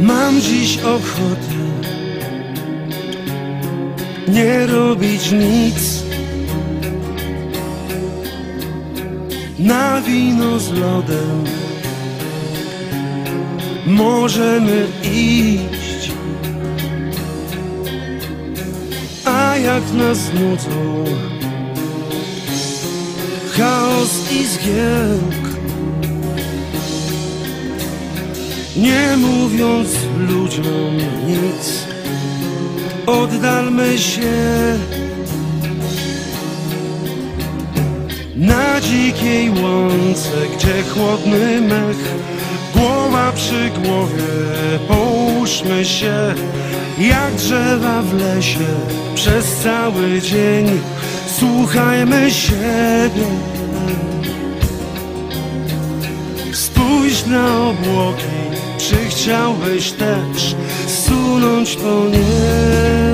Mam dziś ochotę nie robić nic. Na wino z lodem możemy iść. A jak nas nudzą chaos i zgiełk Nie mówiąc ludziom nic Oddalmy się. Na dzikiej łące, gdzie chłodny mech Głowa przy głowie, połóżmy się Jak drzewa w lesie przez cały dzień Słuchajmy siebie Spójrz na obłoki, czy chciałbyś też sunąć po niebie?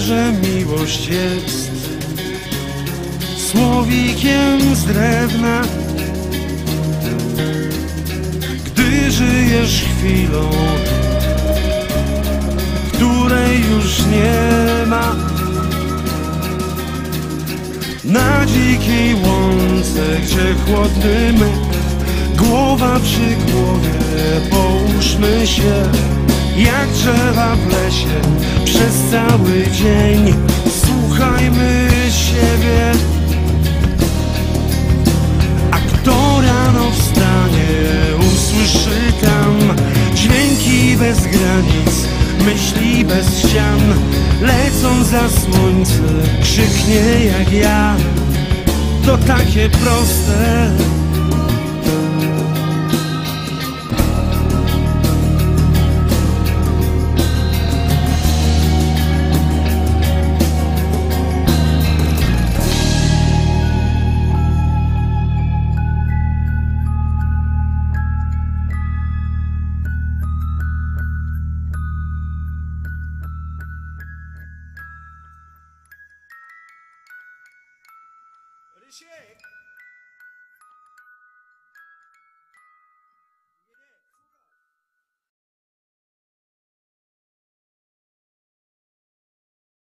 Że miłość jest słowikiem z drewna. Gdy żyjesz chwilą, której już nie ma Na dzikiej łące, gdzie chłodny myk Głowa przy głowie, połóżmy się Jak drzewa w lesie przez cały dzień. Słuchajmy siebie. A kto rano wstanie, usłyszy tam Dźwięki bez granic, myśli bez ścian. Lecąc za słońce, krzyknie jak ja. To takie proste Abhishek!